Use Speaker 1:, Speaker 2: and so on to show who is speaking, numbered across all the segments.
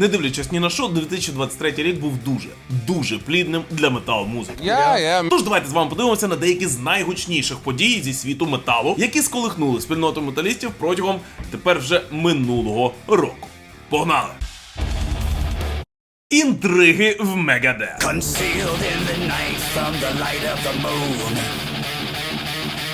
Speaker 1: Не дивлячись ні на що, 2023 рік був дуже, дуже плідним для метал музики.
Speaker 2: Yeah, yeah.
Speaker 1: Тож давайте з вами подивимося на деякі з найгучніших подій зі світу металу, які сколихнули спільноту металістів протягом тепер вже минулого року. Погнали! Інтриги в Мегадет.
Speaker 3: Concealed in the night from the light of the moon.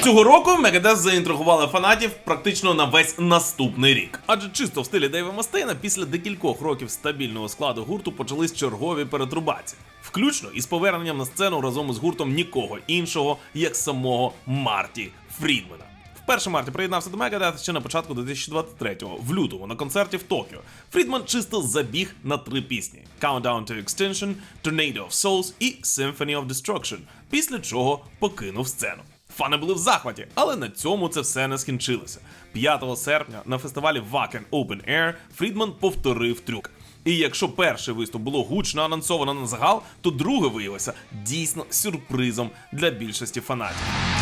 Speaker 1: Цього року Мегадес заінтригували фанатів практично на весь наступний рік. Адже чисто в стилі Дейва Мастейна після декількох років стабільного складу гурту почались чергові перетрубації, включно із поверненням на сцену разом із гуртом нікого іншого, як самого Марті Фрідмена. Вперше Марті приєднався до Megadeth ще на початку 2023-го, в лютому, на концерті в Токіо. Фрідман чисто забіг на три пісні: Countdown to Extinction, Tornado of Souls і Symphony of Destruction, після чого покинув сцену. Фани були в захваті, але на цьому це все не скінчилося. 5 серпня на фестивалі Wacken Open Air Фрідман повторив трюк. І якщо перший виступ було гучно анонсовано на загал, то друге виявилося дійсно сюрпризом для більшості фанатів.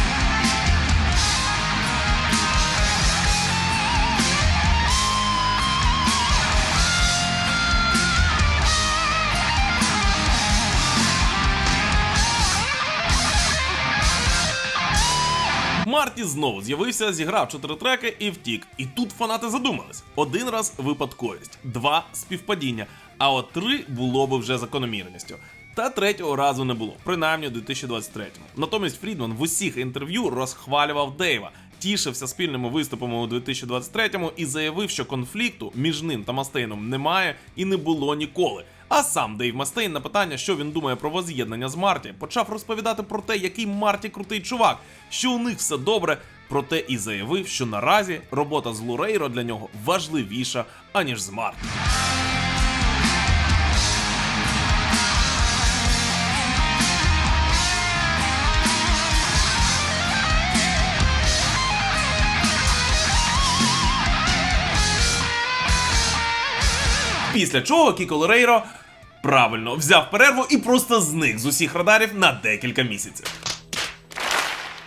Speaker 1: Марті знову з'явився, зіграв чотири треки і втік. І тут фанати задумались: один раз випадковість, два співпадіння, а от три було би вже закономірністю. Та третього разу не було, принаймні у 2023-му. Натомість Фрідман в усіх інтерв'ю розхвалював Дейва, тішився спільними виступами у 2023-му і заявив, що конфлікту між ним та Мастейном немає і не було ніколи. А сам Дейв Мастейн на питання, що він думає про воз'єднання з Марті, почав розповідати про те, який Марті крутий чувак, що у них все добре. Проте і заявив, що наразі робота з Лурейро для нього важливіша, аніж з Марті. Після чого Кіко Лорейро правильно взяв перерву і просто зник з усіх радарів на декілька місяців.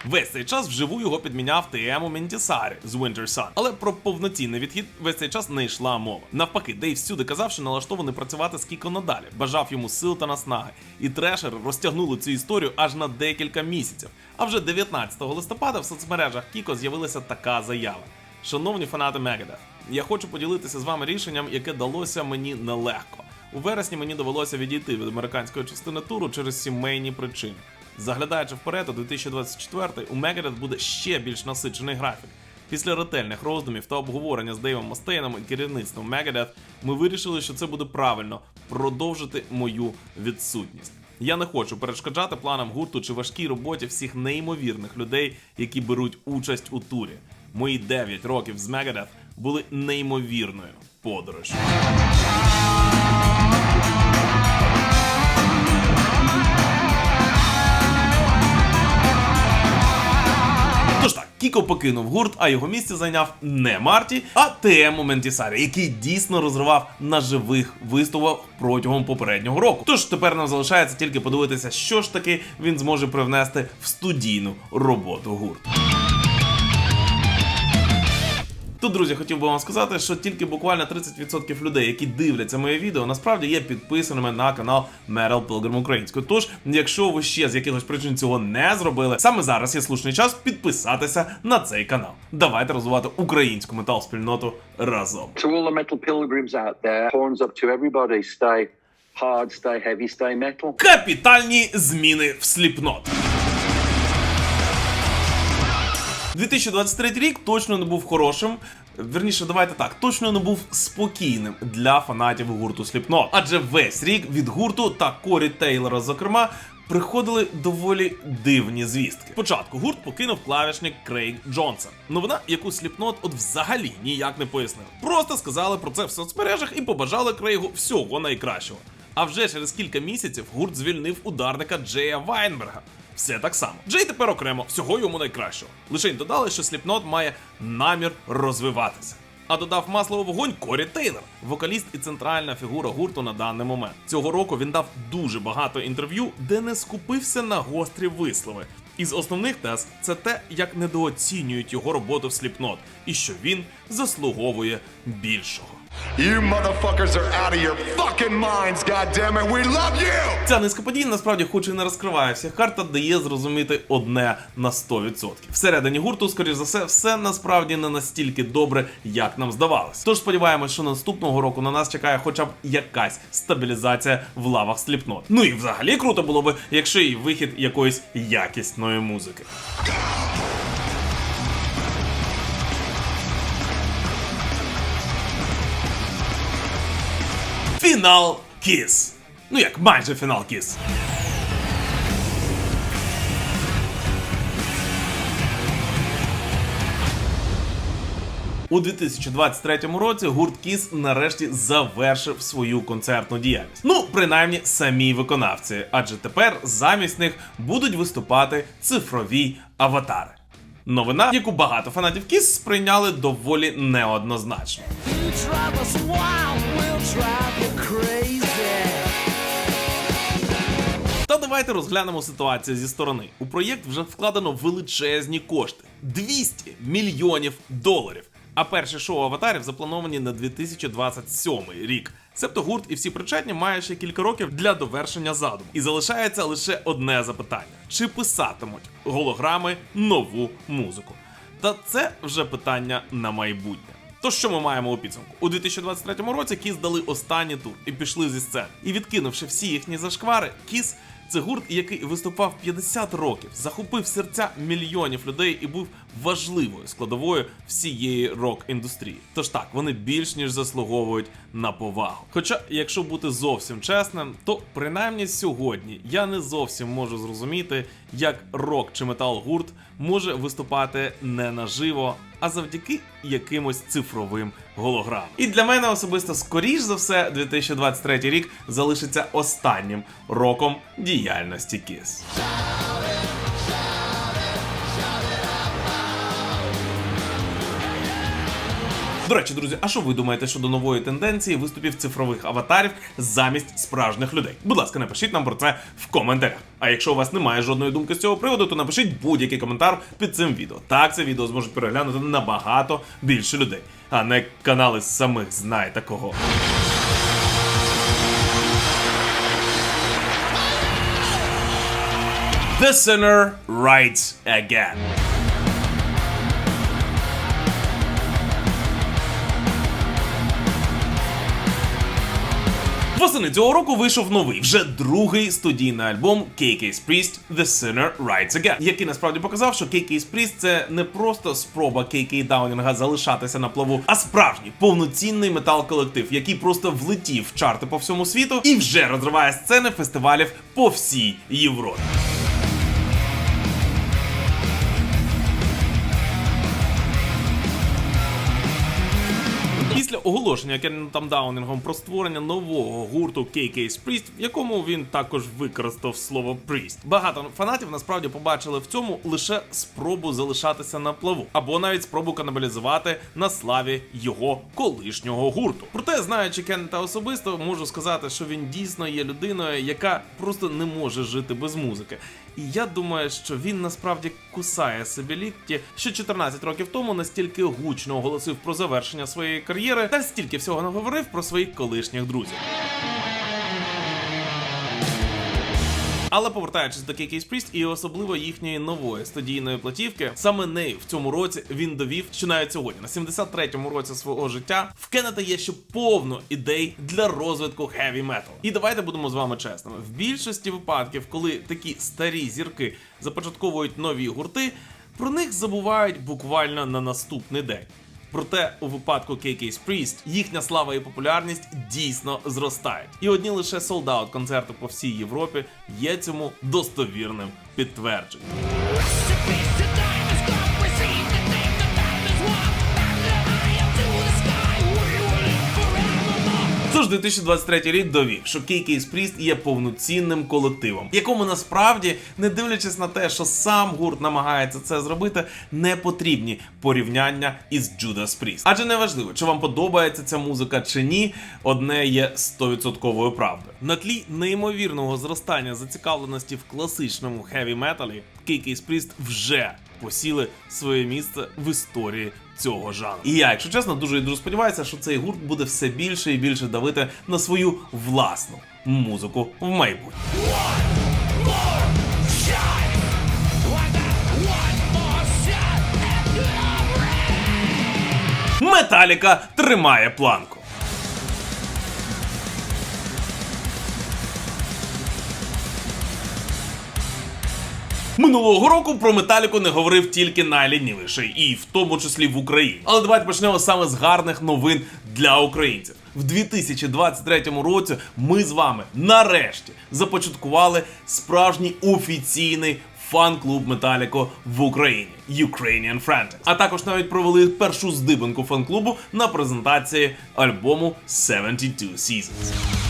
Speaker 1: Весь цей час вживу його підміняв ТМ Ментісарі з Winter Sun. Але про повноцінний відхід весь цей час не йшла мова. Навпаки, Дейв всюди казав, що налаштований працювати з Кіко надалі, бажав йому сил та наснаги. І трешери розтягнули цю історію аж на декілька місяців. А вже 19 листопада в соцмережах Кіко з'явилася така заява. Шановні фанати Megadeth, я хочу поділитися з вами рішенням, яке далося мені нелегко. У вересні мені довелося відійти від американської частини туру через сімейні причини. Заглядаючи вперед, у 2024 у Megadeth буде ще більш насичений графік. Після ретельних роздумів та обговорення з Дейвом Мастейном і керівництвом Megadeth ми вирішили, що це буде правильно продовжити мою відсутність. Я не хочу перешкоджати планам гурту чи важкій роботі всіх неймовірних людей, які беруть участь у турі. Мої 9 років з Megadeth були неймовірною подорожю. Тож так, Кіко покинув гурт, а його місце зайняв не Марті, а Тему Ментісарі, який дійсно розривав на живих виступах протягом попереднього року. Тож тепер нам залишається тільки подивитися, що ж таки він зможе привнести в студійну роботу гурту. Тут, друзі, хотів би вам сказати, що тільки буквально 30% людей, які дивляться моє відео, насправді є підписаними на канал Metal Pilgrim Українською. Тож, якщо ви ще з якихось причин цього не зробили, саме зараз є слушний час підписатися на цей канал. Давайте розвивати українську метал спільноту разом.
Speaker 4: To all the metal pilgrims out there, horns up to everybody. Stay hard, stay heavy, stay metal.
Speaker 1: Капітальні зміни в сліпнот. 2023 рік точно не був хорошим. Верніше, давайте так, точно не був спокійним для фанатів гурту Slipknot. Адже весь рік від гурту та Корі Тейлора, зокрема, приходили доволі дивні звістки. Спочатку гурт покинув клавішник Крейг Джонсон. Новина, яку Slipknot от взагалі ніяк не пояснив. Просто сказали про це в соцмережах і побажали Крейгу всього найкращого. А вже через кілька місяців гурт звільнив ударника Джея Вайнберга. Все так само. Джей тепер окремо, всього йому найкращого. Лише й додали, що Сліпнот має намір розвиватися. А додав масло у вогонь Корі Тейлор, вокаліст і центральна фігура гурту на даний момент. Цього року він дав дуже багато інтерв'ю, де не скупився на гострі вислови. Із основних тез це те, як недооцінюють його роботу в Сліпнот, і що він заслуговує більшого.
Speaker 2: You motherfuckers are out of your fucking minds, goddammit. We love you!
Speaker 1: Ця низка подій насправді, хоч і не розкриває всіх карт, дає зрозуміти одне на 100%. Всередині гурту, скоріш за все, все насправді не настільки добре, як нам здавалось. Тож сподіваємось, що наступного року на нас чекає хоча б якась стабілізація в лавах сліпнот. Ну і взагалі круто було би, якщо і вихід якоїсь якісної музики. Фінал Кіс. Ну як майже фінал Кіс. У 2023 році гурт Кіс нарешті завершив свою концертну діяльність. Ну, принаймні, самі виконавці, адже тепер замість них будуть виступати цифрові аватари. Новина, яку багато фанатів Кіс сприйняли доволі неоднозначно.
Speaker 5: You
Speaker 1: Та давайте розглянемо ситуацію зі сторони. У проєкт вже вкладено величезні кошти 200 мільйонів доларів. А перші шоу аватарів заплановані на 2027 рік. Себто гурт і всі причетні мають ще кілька років для довершення задуму. І залишається лише одне запитання: чи писатимуть голограми нову музику? Та це вже питання на майбутнє. То що ми маємо у підсумку? У 2023 році Кіс дали останній тур і пішли зі сцени. І відкинувши всі їхні зашквари, Кіс це гурт, який виступав 50 років, захопив серця мільйонів людей і був важливою складовою всієї рок-індустрії. Тож так, вони більш ніж заслуговують на повагу. Хоча, якщо бути зовсім чесним, то принаймні сьогодні я не зовсім можу зрозуміти, як рок чи метал гурт може виступати не наживо, а завдяки якимось цифровим голограмам. І для мене особисто, скоріш за все, 2023 рік залишиться останнім роком діяльності Kiss. До речі, друзі, а що ви думаєте щодо нової тенденції виступів цифрових аватарів замість справжніх людей? Будь ласка, напишіть нам про це в коментарях. А якщо у вас немає жодної думки з цього приводу, то напишіть будь-який коментар під цим відео. Так це відео зможуть переглянути набагато більше людей, а не канали самих знаєте кого. The Sinner Writes Again. Восени цього року вийшов новий, вже другий студійний альбом KK's Priest The Sinner Rides Again, який насправді показав, що KK's Priest це не просто спроба KK Даунінга залишатися на плаву, а справжній повноцінний метал-колектив, який просто влетів в чарти по всьому світу і вже розриває сцени фестивалів по всій Європі. Оголошення Кеннетом Даунінгом про створення нового гурту KK's Priest, в якому він також використав слово Priest, багато фанатів насправді побачили в цьому лише спробу залишатися на плаву, або навіть спробу канабалізувати на славі його колишнього гурту. Проте, знаючи Кеннета особисто, можу сказати, що він дійсно є людиною, яка просто не може жити без музики. І я думаю, що він насправді кусає собі лікті, що 14 років тому настільки гучно оголосив про завершення своєї кар'єри, та стільки всього наговорив про своїх колишніх друзів. Але повертаючись до KK's Priest і особливо їхньої нової студійної платівки, саме нею в цьому році він довів, що навіть сьогодні, на 73-му році свого життя, в Кеннета є ще повно ідей для розвитку хеві метал. І давайте будемо з вами чесними. В більшості випадків, коли такі старі зірки започатковують нові гурти, про них забувають буквально на наступний день. Проте у випадку KK's Priest їхня слава і популярність дійсно зростають. І одні лише солдат концерти по всій Європі є цьому достовірним підтвердженням. Тож 2023 рік довів, що KK's Priest є повноцінним колективом, якому насправді, не дивлячись на те, що сам гурт намагається це зробити, не потрібні порівняння із Judas Priest. Адже не важливо, чи вам подобається ця музика чи ні, одне є 100% правдою. На тлі неймовірного зростання зацікавленості в класичному хеві металі, KK's Priest вже посіли своє місце в історії цього жанру. І я, якщо чесно, дуже і дуже сподіваюся, що цей гурт буде все більше і більше давити на свою власну музику в майбутньому. Металіка тримає планку. Минулого року про металіку не говорив тільки найлінівіший, і в тому числі в Україні. Але давайте почнемо саме з гарних новин для українців. В 2023 році ми з вами нарешті започаткували справжній офіційний фан-клуб Металіко в Україні Ukrainian Frantics. А також навіть провели першу здибанку фан-клубу на презентації альбому 72 Seasons.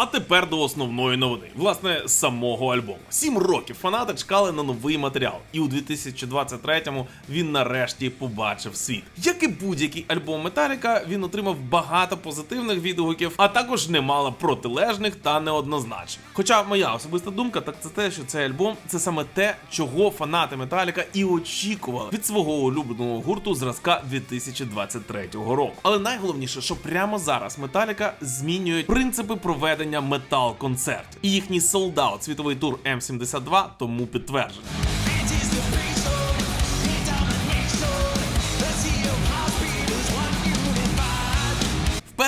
Speaker 1: А тепер до основної новини, власне, самого альбому. Сім років фанати чекали на новий матеріал, і у 2023-му він нарешті побачив світ. Як і будь-який альбом Металіка, він отримав багато позитивних відгуків, а також немало протилежних та неоднозначних. Хоча моя особиста думка, так це те, що цей альбом це саме те, чого фанати Металіка і очікували від свого улюбленого гурту зразка 2023 року. Але найголовніше, що прямо зараз Металіка змінюють принципи проведення метал-концертів. І їхній солдат світовий тур М72 тому підтверджений.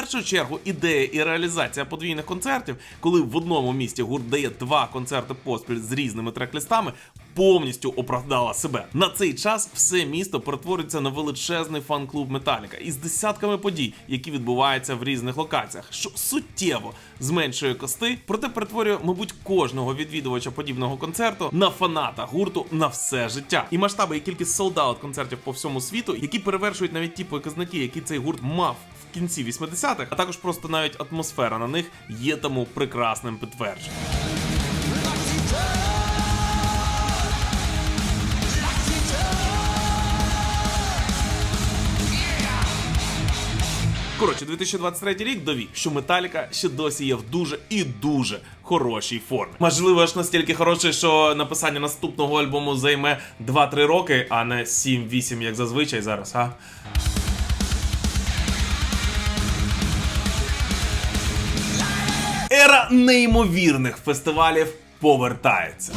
Speaker 1: Першу чергу ідея і реалізація подвійних концертів, коли в одному місті гурт дає два концерти поспіль з різними трек-листами, повністю оправдала себе. На цей час все місто перетворюється на величезний фан-клуб Металіка із десятками подій, які відбуваються в різних локаціях, що суттєво зменшує кости, проте перетворює, мабуть, кожного відвідувача подібного концерту на фаната гурту на все життя. І масштаби і кількість солдат концертів по всьому світу, які перевершують навіть ті показники, які цей гурт мав кінці 80-х, а також просто навіть атмосфера на них є тому прекрасним підтвердженням. Коротше, 2023 рік довів, що Металіка ще досі є в дуже і дуже хорошій формі. Можливо, аж настільки хороший, що написання наступного альбому займе 2-3 роки, а не 7-8, як зазвичай зараз, а? Ера неймовірних фестивалів повертається.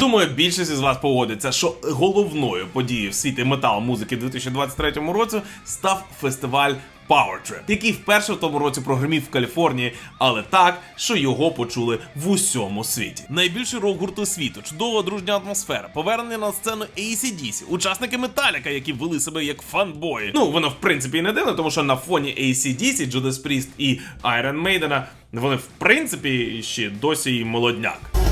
Speaker 1: Думаю, більшість із вас погодиться, що головною подією в світі метал музики в 2023 році став фестиваль Power Trip, який вперше в тому році прогремів в Каліфорнії, але так, що його почули в усьому світі. Найбільший рок гурту світу, чудова дружня атмосфера, повернення на сцену ACDC, учасники Металіка, які вели себе як фанбої. Ну воно в принципі і не дивно, тому що на фоні ACDC, Judas Priest і Iron Maiden вони в принципі ще досі молодняк.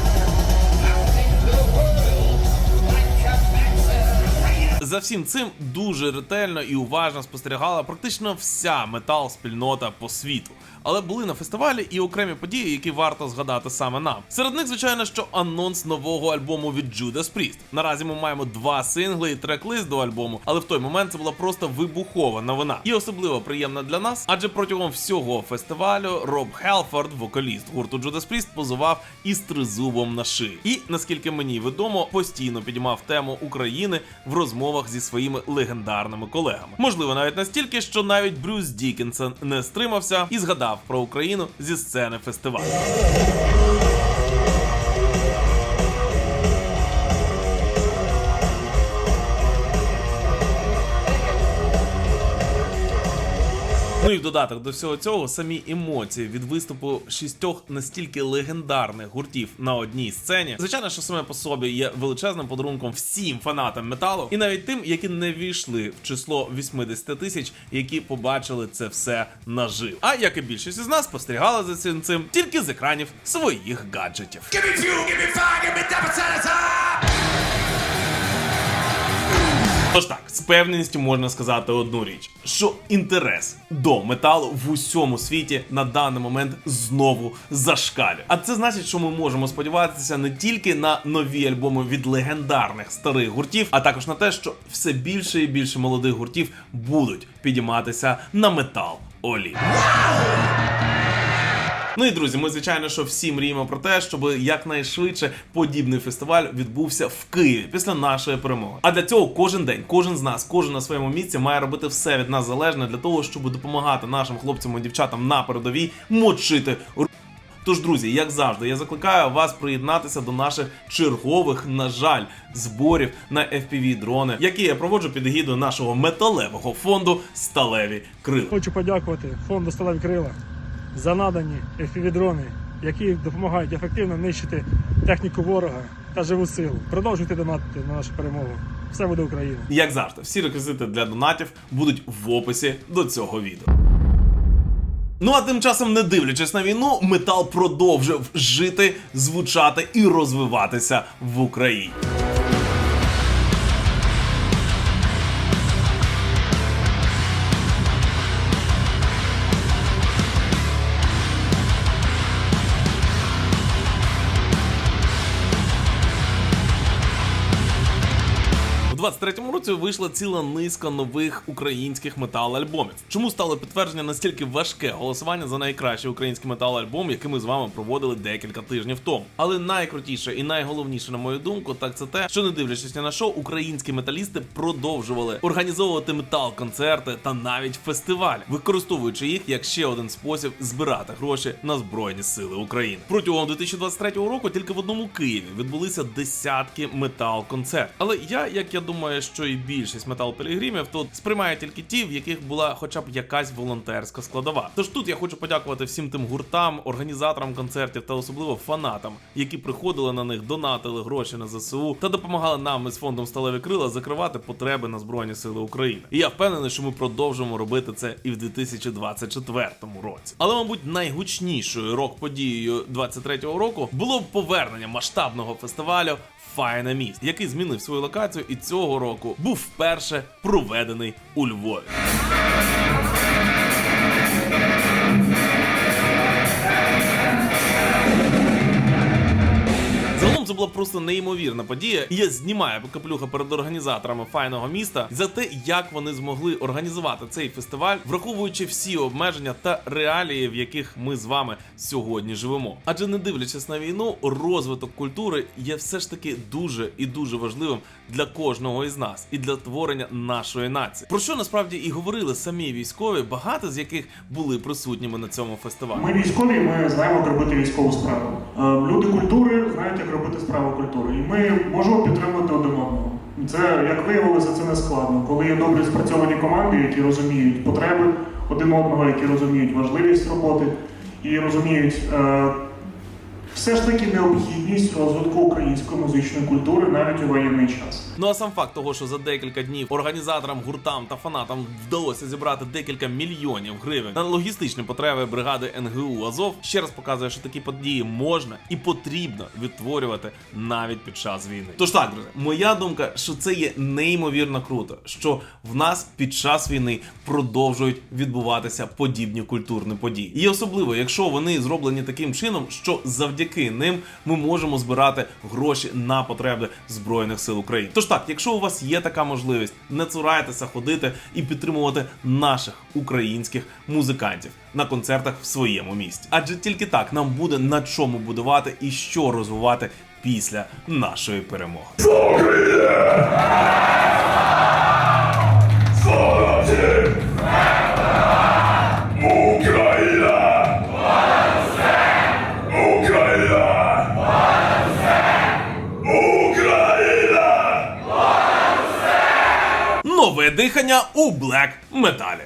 Speaker 1: За всім цим дуже ретельно і уважно спостерігала практично вся метал-спільнота по світу. Але були на фестивалі і окремі події, які варто згадати саме нам. Серед них, звичайно, що анонс нового альбому від Judas Priest. Наразі ми маємо два сингли і трек-лист до альбому, але в той момент це була просто вибухова новина. І особливо приємна для нас, адже протягом всього фестивалю Роб Хелфорд, вокаліст гурту Judas Priest, позував із тризубом на шиї. І наскільки мені відомо, постійно підіймав тему України в розмовах зі своїми легендарними колегами. Можливо, навіть настільки, що навіть Брюс Дікінсон не стримався і згадав про Україну зі сцени фестивалю. Ну і в додаток до всього цього самі емоції від виступу шістьох настільки легендарних гуртів на одній сцені. Звичайно, що саме по собі є величезним подарунком всім фанатам металу, і навіть тим, які не війшли в число 80 тисяч, які побачили це все наживо. А як і більшість із нас спостерігали за цим цим тільки з екранів своїх гаджетів. Тож так, з певністю можна сказати одну річ: що інтерес до металу в усьому світі на даний момент знову зашкалює. А це значить, що ми можемо сподіватися не тільки на нові альбоми від легендарних старих гуртів, а також на те, що все більше і більше молодих гуртів будуть підійматися на метал Олі. Ну і друзі, ми звичайно, що всі мріємо про те, щоб якнайшвидше подібний фестиваль відбувся в Києві після нашої перемоги. А для цього кожен день, кожен з нас, кожен на своєму місці має робити все від нас залежне для того, щоб допомагати нашим хлопцям і дівчатам на передовій мочити. Тож, друзі, як завжди, я закликаю вас приєднатися до наших чергових, на жаль, зборів на fpv дрони, які я проводжу під егідою нашого металевого фонду Сталеві Крила.
Speaker 6: Хочу подякувати фонду «Сталеві крила за надані FPV-дрони, які допомагають ефективно нищити техніку ворога та живу силу. Продовжуйте донатити на нашу перемогу. Все буде Україна!
Speaker 1: Як завжди, всі реквізити для донатів будуть в описі до цього відео. Ну а тим часом, не дивлячись на війну, метал продовжив жити, звучати і розвиватися в Україні. 23-му році вийшла ціла низка нових українських метал-альбомів. Чому стало підтвердження настільки важке голосування за найкращий український метал-альбом, який ми з вами проводили декілька тижнів тому. Але найкрутіше і найголовніше, на мою думку, так це те, що не дивлячись на що, українські металісти продовжували організовувати метал-концерти та навіть фестивалі, використовуючи їх як ще один спосіб збирати гроші на збройні сили України. Протягом 2023 року тільки в одному Києві відбулися десятки метал-концертів. Але я, як я думаю, що і більшість метал-пілігримів тут сприймає тільки ті, в яких була хоча б якась волонтерська складова. Тож тут я хочу подякувати всім тим гуртам, організаторам концертів та особливо фанатам, які приходили на них, донатили гроші на ЗСУ та допомагали нам із фондом Сталеві Крила закривати потреби на Збройні Сили України. І я впевнений, що ми продовжимо робити це і в 2024 році. Але, мабуть, найгучнішою рок-подією 23-го року було повернення масштабного фестивалю Файна міст, який змінив свою локацію і цього року був вперше проведений у Львові. Це була просто неймовірна подія. І я знімаю каплюха перед організаторами файного міста за те, як вони змогли організувати цей фестиваль, враховуючи всі обмеження та реалії, в яких ми з вами сьогодні живемо. Адже не дивлячись на війну, розвиток культури є все ж таки дуже і дуже важливим для кожного із нас і для творення нашої нації. Про що насправді і говорили самі військові, багато з яких були присутніми на цьому фестивалі.
Speaker 7: Ми військові, ми знаємо, як робити військову справу. Е, Люди культури знають, як робити справу культури. І ми можемо підтримувати один одного. Це, як виявилося, це не складно. Коли є добре спрацьовані команди, які розуміють потреби один одного, які розуміють важливість роботи і розуміють е, все ж таки необхідність розвитку української музичної культури навіть у воєнний час.
Speaker 1: Ну а сам факт того, що за декілька днів організаторам, гуртам та фанатам вдалося зібрати декілька мільйонів гривень на логістичні потреби бригади НГУ Азов, ще раз показує, що такі події можна і потрібно відтворювати навіть під час війни. Тож так, друзі, моя думка, що це є неймовірно круто, що в нас під час війни продовжують відбуватися подібні культурні події. І особливо, якщо вони зроблені таким чином, що завдяки ним ми можемо збирати гроші на потреби збройних сил України. Тож так, якщо у вас є така можливість, не цурайтеся ходити і підтримувати наших українських музикантів на концертах в своєму місті. Адже тільки так нам буде на чому будувати і що розвивати після нашої перемоги. Нове дихання у блек металі.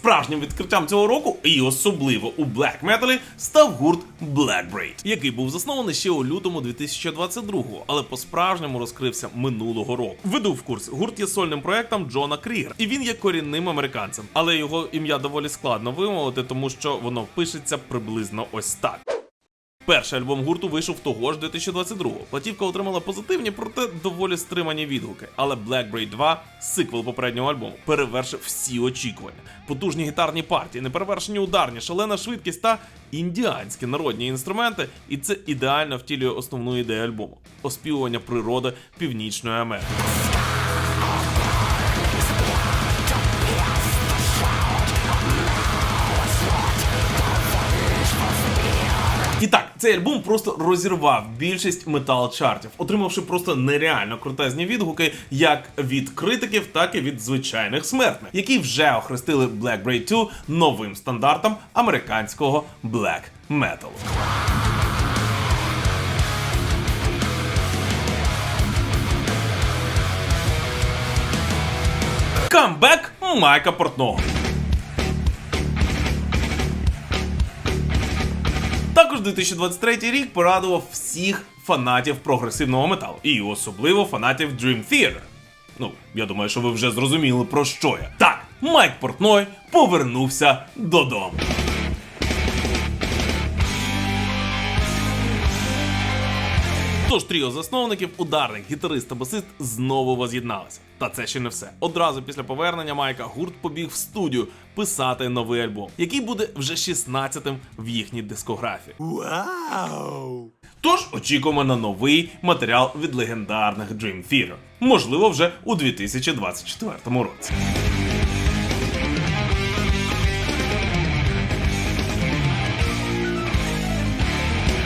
Speaker 1: Справжнім відкриттям цього року, і особливо у блек металі, став гурт Black який був заснований ще у лютому 2022-го, але по-справжньому розкрився минулого року. Веду в курс. Гурт є сольним проектом Джона Крір, і він є корінним американцем. Але його ім'я доволі складно вимовити, тому що воно пишеться приблизно ось так. Перший альбом гурту вийшов того ж 2022-го. Платівка отримала позитивні, проте доволі стримані відгуки. Але Black Braid 2, сиквел попереднього альбому, перевершив всі очікування. Потужні гітарні партії, неперевершені ударні, шалена швидкість та індіанські народні інструменти. І це ідеально втілює основну ідею альбому оспівування природи Північної Америки. Цей альбом просто розірвав більшість метал чартів, отримавши просто нереально крутезні відгуки як від критиків, так і від звичайних смертних, які вже охрестили Black Braid 2 новим стандартом американського black metal. Камбек Майка Портного. Також 2023 рік порадував всіх фанатів прогресивного металу, і особливо фанатів Dream Theater. Ну, я думаю, що ви вже зрозуміли про що я. Так, Майк Портной повернувся додому. Тож тріо засновників, ударник, гітарист та басист знову воз'єдналися. Та це ще не все. Одразу після повернення Майка гурт побіг в студію писати новий альбом, який буде вже 16-тим в їхній дискографії. Вау! Тож очікуємо на новий матеріал від легендарних Dream Theater. Можливо, вже у 2024 році.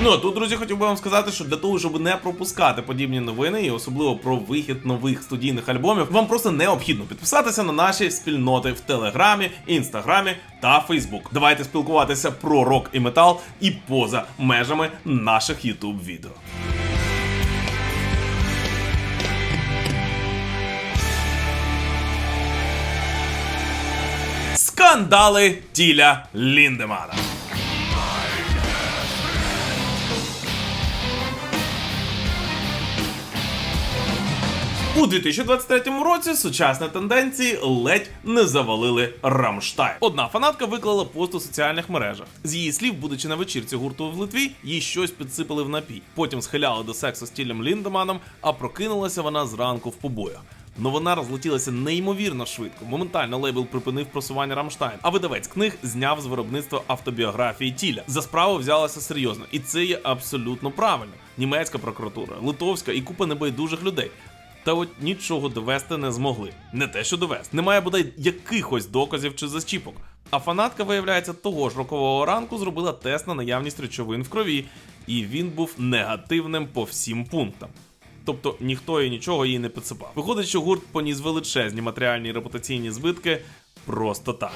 Speaker 1: Ну тут, друзі, хотів би вам сказати, що для того, щоб не пропускати подібні новини, і особливо про вихід нових студійних альбомів, вам просто необхідно підписатися на наші спільноти в Телеграмі, Інстаграмі та Фейсбук. Давайте спілкуватися про рок і метал і поза межами наших Ютуб відео. Скандали Тіля Ліндемана. У 2023 році сучасні тенденції ледь не завалили Рамштайн. Одна фанатка виклала пост у соціальних мережах. З її слів, будучи на вечірці гурту в Литві, їй щось підсипали в напій. Потім схиляли до сексу з тілем Ліндеманом, а прокинулася вона зранку в побоях. Новина розлетілася неймовірно швидко. Моментально лейбл припинив просування Рамштайн, а видавець книг зняв з виробництва автобіографії тіля. За справу взялася серйозно, і це є абсолютно правильно. Німецька прокуратура, литовська і купа небайдужих людей. Та от нічого довести не змогли. Не те, що довести. Немає бодай якихось доказів чи зачіпок. А фанатка, виявляється, того ж рокового ранку зробила тест на наявність речовин в крові, і він був негативним по всім пунктам. Тобто ніхто і нічого їй не підсипав. Виходить, що гурт поніс величезні матеріальні і репутаційні збитки просто так.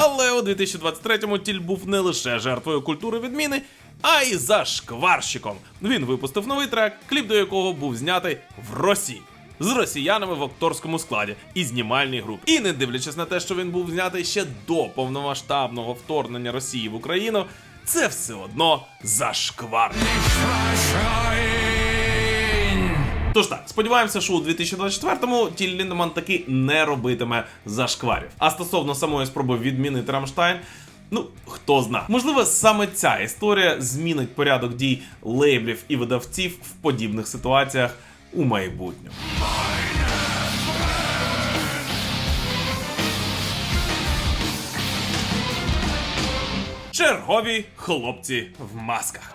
Speaker 1: Але у 2023-му тіль був не лише жертвою культури відміни, а й зашкварщиком. Він випустив новий трек, кліп до якого був знятий в Росії. З росіянами в акторському складі і знімальній групі. І не дивлячись на те, що він був знятий ще до повномасштабного вторгнення Росії в Україну, це все одно зашквар. Тож так, сподіваємося, що у 2024-му Тіль Ліндеман таки не робитиме зашкварів. А стосовно самої спроби відмінити Рамштайн. Ну, хто зна. Можливо, саме ця історія змінить порядок дій лейблів і видавців в подібних ситуаціях у майбутньому. Чергові хлопці в масках.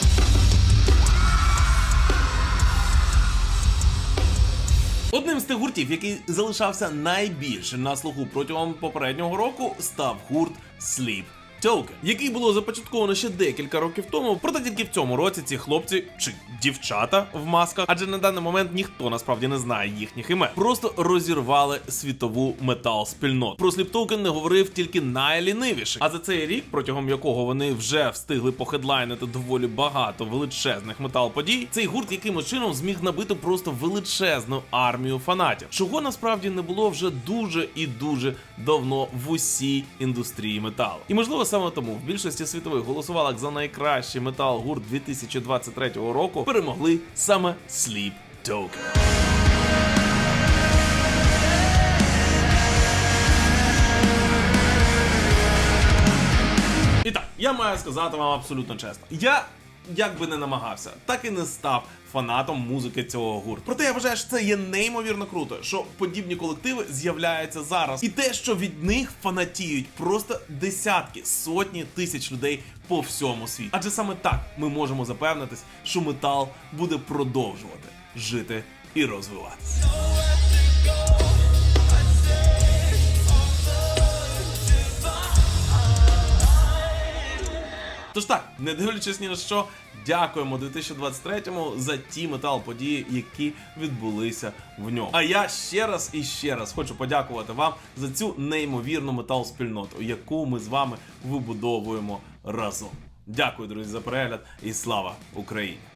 Speaker 1: Одним з тих гуртів, який залишався найбільше на слуху протягом попереднього року, став гурт Sleep Token, який було започатковано ще декілька років тому. Проте тільки в цьому році ці хлопці чи дівчата в масках, адже на даний момент ніхто насправді не знає їхніх імен, просто розірвали світову метал спільноту. Про Token не говорив тільки найлінивіший. А за цей рік, протягом якого вони вже встигли похедлайнити доволі багато величезних метал подій, цей гурт якимось чином зміг набити просто величезну армію фанатів, чого насправді не було вже дуже і дуже давно в усій індустрії металу. І можливо саме тому в більшості світових голосувалок за найкращий метал гурт 2023 року перемогли саме Sleep Token. І так, я маю сказати вам абсолютно чесно. Я. Як би не намагався, так і не став фанатом музики цього гурту. Проте я вважаю, що це є неймовірно круто, що подібні колективи з'являються зараз, і те, що від них фанатіють просто десятки, сотні тисяч людей по всьому світу. Адже саме так ми можемо запевнитись, що метал буде продовжувати жити і розвиватися. Тож так, не дивлячись ні на що, дякуємо 2023-му за ті метал події, які відбулися в ньому. А я ще раз і ще раз хочу подякувати вам за цю неймовірну метал спільноту, яку ми з вами вибудовуємо разом. Дякую, друзі, за перегляд і слава Україні!